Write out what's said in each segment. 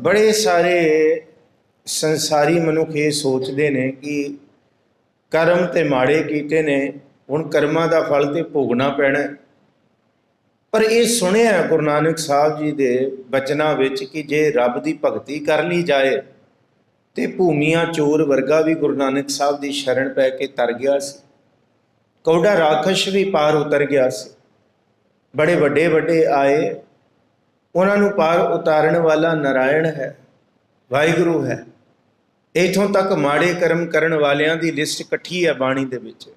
ਬੜੇ ਸਾਰੇ ਸੰਸਾਰੀ ਮਨੁੱਖ ਇਹ ਸੋਚਦੇ ਨੇ ਕਿ ਕਰਮ ਤੇ ਮਾੜੇ ਕੀਤੇ ਨੇ, ਹੁਣ ਕਰਮਾਂ ਦਾ ਫਲ ਤੇ ਭੋਗਣਾ ਪੈਣਾ। ਪਰ ਇਹ ਸੁਣਿਆ ਗੁਰੂ ਨਾਨਕ ਸਾਹਿਬ ਜੀ ਦੇ ਬਚਨਾਂ ਵਿੱਚ ਕਿ ਜੇ ਰੱਬ ਦੀ ਭਗਤੀ ਕਰ ਲਈ ਜਾਏ, ਤੇ ਭੂਮੀਆਂ ਚੋਰ ਵਰਗਾ ਵੀ ਗੁਰੂ ਨਾਨਕ ਸਾਹਿਬ ਦੀ ਸ਼ਰਣ ਪੈ ਕੇ ਤਰ ਗਿਆ ਸੀ। ਕੌਡਾ ਰਾਖਸ਼ ਵੀ ਪਾਰ ਉਤਰ ਗਿਆ ਸੀ। ਬੜੇ ਵੱਡੇ ਵੱਡੇ ਆਏ ਉਹਨਾਂ ਨੂੰ ਪਾਰ ਉਤਾਰਨ ਵਾਲਾ ਨਾਰਾਇਣ ਹੈ, ਵਾਹਿਗੁਰੂ ਹੈ। ਇਥੋਂ ਤੱਕ ਮਾੜੇ ਕਰਮ ਕਰਨ ਵਾਲਿਆਂ ਦੀ ਲਿਸਟ ਇਕੱਠੀ ਹੈ ਬਾਣੀ ਦੇ ਵਿੱਚ।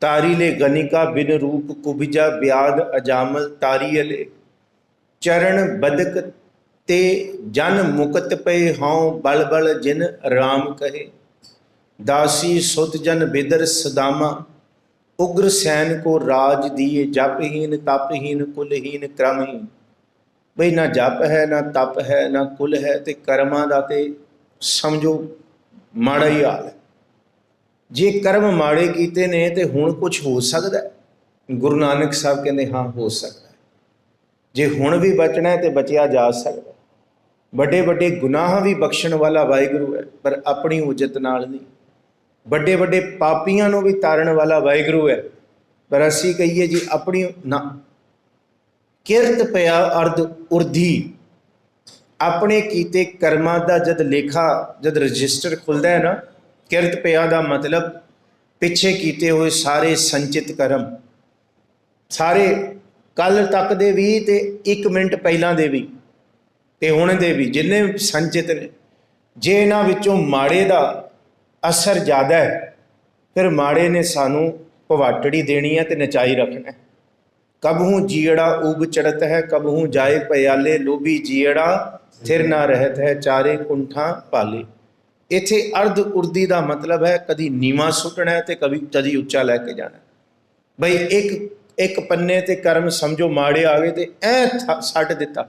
ਤਾਰੀ ਲੈ ਗਨਿਕਾ ਬਿਨ ਰੂਪ ਕੁਬਜਾ ਬਿਆਦ ਅਜਾਮਲ ਤਾਰੀ ਅਲੇ। ਚਰਨ ਬਦਕ ਤੇ ਜਨ ਮੁਕਤ ਪਏ ਹਉ ਬਲ ਬਲ ਜਿਨ ਰਾਮ ਕਹੇ। ਦਾਸੀ ਸੁਧ ਜਨ ਬਿਦਰ ਸਦਾਮਾ। ਉਗਰ ਸੈਨ ਕੋ ਰਾਜ ਦੀਏ ਜਪਹੀਨ ਤਪਹੀਨ ਕੁਲਹੀਨ ਕ੍ਰਮਹੀਨ। ਬਈ ਨਾ ਜਪ ਹੈ, ਨਾ ਤਪ ਹੈ, ਨਾ ਕੁਲ ਹੈ ਤੇ ਕਰਮਾਂ ਦਾ ਤੇ ਸਮਝੋ ਮਾੜਾ ਹੀ ਹਾਲ ਹੈ। ਜੇ ਕਰਮ ਮਾੜੇ ਕੀਤੇ ਨੇ ਤੇ ਹੁਣ ਕੁਝ ਹੋ ਸਕਦਾ ਗੁਰੂ ਨਾਨਕ ਸਾਹਿਬ ਕਹਿੰਦੇ, ਹਾਂ, ਹੋ ਸਕਦਾ ਜੇ ਹੁਣ ਵੀ ਬਚਣਾ ਹੈ ਤੇ ਬਚਿਆ ਜਾ ਸਕਦਾ ਵੱਡੇ ਵੱਡੇ ਗੁਨਾਹ ਵੀ ਬਖਸ਼ਣ ਵਾਲਾ ਵਾਹਿਗੁਰੂ ਹੈ, ਪਰ ਆਪਣੀ ਉਜਤ ਨਾਲ ਨਹੀਂ। ਵੱਡੇ ਵੱਡੇ ਪਾਪੀਆਂ ਨੂੰ ਵੀ ਤਾਰਨ ਵਾਲਾ ਵਾਹਿਗੁਰੂ ਹੈ। ਪਰ ਅਸੀਂ ਕਹੀਏ ਜੀ, ਆਪਣੀ ਨਾ ਕਿਰਤ ਪਿਆ ਅਰਧ ਉਰਧੀ। ਆਪਣੇ ਕੀਤੇ ਕਰਮਾਂ ਦਾ ਜਦ ਲੇਖਾ, ਜਦ ਰਜਿਸਟਰ ਖੁੱਲਦਾ ਹੈ ਨਾ, ਕਿਰਤ ਪਿਆ ਦਾ ਮਤਲਬ ਪਿੱਛੇ ਕੀਤੇ ਹੋਏ ਸਾਰੇ ਸੰਚਿਤ ਕਰਮ। ਸਾਰੇ ਕੱਲ ਤੱਕ ਦੇ ਵੀ ਤੇ 1 ਮਿੰਟ ਪਹਿਲਾਂ ਦੇ ਵੀ ਤੇ ਹੁਣ ਦੇ ਵੀ, ਜਿੰਨੇ ਸੰਚਿਤ ਨੇ। ਜੇ ਇਹਨਾਂ ਵਿੱਚੋਂ ਮਾੜੇ ਦਾ ਅਸਰ ਜ਼ਿਆਦਾ ਹੈ, ਫਿਰ ਮਾੜੇ ਨੇ ਸਾਨੂੰ ਪਵਾਟੜੀ ਦੇਣੀ ਹੈ ਤੇ ਨਚਾਈ ਰੱਖਣਾ ਹੈ। ਕਬਹੂ ਜੀੜਾ ਉਬ ਚੜਤ ਹੈ ਕਬਹੂ ਜਾਏ ਪਿਆਲੇ ਲੋਭੀ ਜੀੜਾ ਥਿਰ ਨਾ ਰਹਿਤ ਹੈ ਚਾਰੇ ਕੁੰਠਾਂ ਪਾਲੇ ਇੱਥੇ ਅਰਧ ਉਰਦੀ ਦਾ ਮਤਲਬ ਹੈ ਕਦੀ ਨੀਵਾ ਸੁੱਟਣਾ ਹੈ ਤੇ ਕਦੀ ਕਦੀ ਉੱਚਾ ਲੈ ਕੇ ਜਾਣਾ ਬਈ ਇੱਕ ਇੱਕ ਪੰਨੇ ਤੇ ਕਰਮ ਸਮਝੋ ਮਾੜੇ ਆ ਗਏ ਤੇ ਐ ਛੱਡ ਦਿੱਤਾ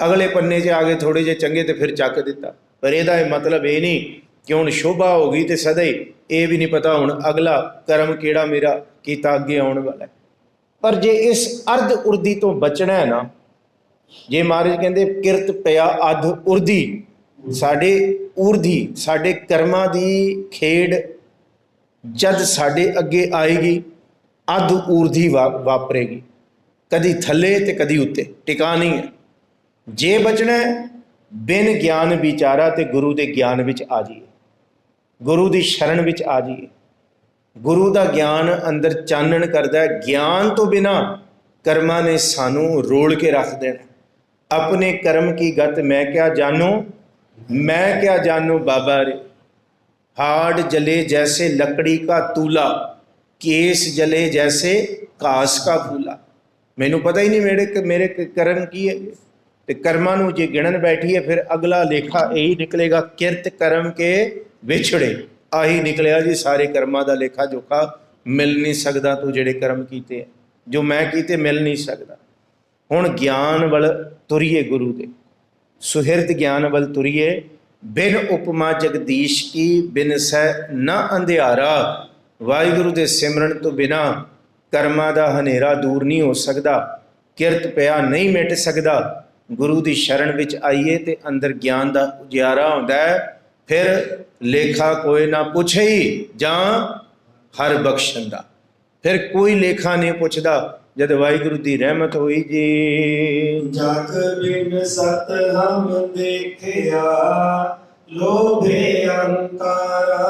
ਅਗਲੇ ਪੰਨੇ 'ਚ ਆ ਗਏ ਥੋੜੇ ਜਿਹੇ ਚੰਗੇ ਤੇ ਫਿਰ ਚੱਕ ਦਿੱਤਾ ਪਰ ਇਹਦਾ ਇਹ ਮਤਲਬ ਇਹ ਨਹੀਂ ਕਿ ਹੁਣ ਸ਼ੋਭਾ ਹੋ ਗਈ ਤੇ ਸਦਾ ਹੀ ਇਹ ਵੀ ਨਹੀਂ ਪਤਾ ਹੁਣ ਅਗਲਾ ਕਰਮ ਕਿਹੜਾ ਮੇਰਾ ਕੀਤਾ ਅੱਗੇ ਆਉਣ ਵਾਲਾ ਪਰ ਜੇ ਇਸ ਅਰਧ ਉਰਦੀ ਤੋਂ ਬਚਣਾ ਹੈ ਨਾ, ਜੇ ਮਹਾਰਾਜ ਕਹਿੰਦੇ ਕਿਰਤ ਪਿਆ ਅਧ ਉਰਦੀ, ਸਾਡੇ ਉਰਦੀ, ਸਾਡੇ ਕਰਮਾਂ ਦੀ ਖੇਡ ਜਦ ਸਾਡੇ ਅੱਗੇ ਆਏਗੀ, ਅਧ ਉਰਦੀ ਵਾ- ਵਾਪਰੇਗੀ। ਕਦੀ ਥੱਲੇ ਤੇ ਕਦੀ ਉੱਤੇ, ਟਿਕਾ ਨਹੀਂ ਹੈ। ਜੇ ਬਚਣਾ ਬਿਨ ਗਿਆਨ ਵਿਚਾਰਾ ਤੇ ਗੁਰੂ ਦੇ ਗਿਆਨ ਵਿੱਚ ਆ ਜਾਈਏ। ਗੁਰੂ ਦੀ ਸ਼ਰਨ ਵਿੱਚ ਆ ਜਾਈਏ। ਗੁਰੂ ਦਾ ਗਿਆਨ ਅੰਦਰ ਚਾਨਣ ਕਰਦਾ ਹੈ। ਗਿਆਨ ਤੋਂ ਬਿਨਾ ਕਰਮਾਂ ਨੇ ਸਾਨੂੰ ਰੋਲ ਕੇ ਰੱਖ ਦੇਣਾ। ਆਪਣੇ ਕਰਮ ਕੀ ਗਤ ਮੈਂ ਕਿਆ ਜਾਣੂ? ਮੈਂ ਕਿਆ ਜਾਣੂ ਬਾਬਾ ਰੇ? ਹਾੜ ਜਲੇ ਜੈਸੇ ਲੱਕੜੀ ਕਾ ਤੂਲਾ, ਕੇਸ ਜਲੇ ਜੈਸੇ ਕਾਸ ਕਾ ਫੂਲਾ। ਮੈਨੂੰ ਪਤਾ ਹੀ ਨਹੀਂ ਮੇਰੇ ਮੇਰੇ ਕਰਮ ਕੀ ਹੈ। ਤੇ ਕਰਮਾਂ ਨੂੰ ਜੇ ਗਿਣਨ ਬੈਠੀਏ ਫਿਰ ਅਗਲਾ ਲੇਖਾ ਇਹੀ ਨਿਕਲੇਗਾ, ਕਿਰਤ ਕਰਮ ਕੇ ਵਿਛੜੇ। ਆਹੀ ਨਿਕਲਿਆ ਜੀ, ਸਾਰੇ ਕਰਮਾਂ ਦਾ ਲੇਖਾ ਜੋਖਾ ਮਿਲ ਨਹੀਂ ਸਕਦਾ ਤੂੰ ਜਿਹੜੇ ਕਰਮ ਕੀਤੇ ਜੋ ਮੈਂ ਕੀਤੇ ਮਿਲ ਨਹੀਂ ਸਕਦਾ। ਹੁਣ ਗਿਆਨ ਵੱਲ ਤੁਰੀਏ ਗੁਰੂ ਦੇ। ਸੁਹਿਰਦ ਗਿਆਨ ਵੱਲ ਤੁਰੀਏ। ਬਿਨ ਉਪਮਾ ਜਗਦੀਸ਼ ਕੀ, ਬਿਨ ਸਹਿ ਨਾ ਅੰਧਿਆਰਾ। ਵਾਹਿਗੁਰੂ ਦੇ ਸਿਮਰਨ ਤੋਂ ਬਿਨਾ ਕਰਮਾਂ ਦਾ ਹਨੇਰਾ ਦੂਰ ਨਹੀਂ ਹੋ ਸਕਦਾ। ਕਿਰਤ ਪਿਆ ਨਹੀਂ ਮਿਟ ਸਕਦਾ। ਗੁਰੂ ਦੀ ਸ਼ਰਨ ਵਿੱਚ ਆਈਏ ਤੇ ਅੰਦਰ ਗਿਆਨ ਦਾ ਉਜਿਆਰਾ ਹੁੰਦਾ ਹੈ। ਫਿਰ ਲੇਖਾ ਕੋਈ ਨਾ ਪੁੱਛੇ ਜਾਂ ਹਰ ਬਖਸ਼ਣ ਦਾ ਫਿਰ ਕੋਈ ਲੇਖਾ ਨਹੀਂ ਪੁੱਛਦਾ, ਜਦ ਵਾਹਿਗੁਰੂ ਦੀ ਰਹਿਮਤ ਹੋਈ ਜੀ। ਜਗ ਬਿਨ ਸਤ ਹਮ ਦੇਖਿਆ, ਲੋਭੇ ਅੰਕਾਰਾ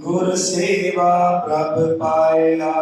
ਗੁਰ ਸੇਵਾ ਪ੍ਰਭ ਪਾਇਆ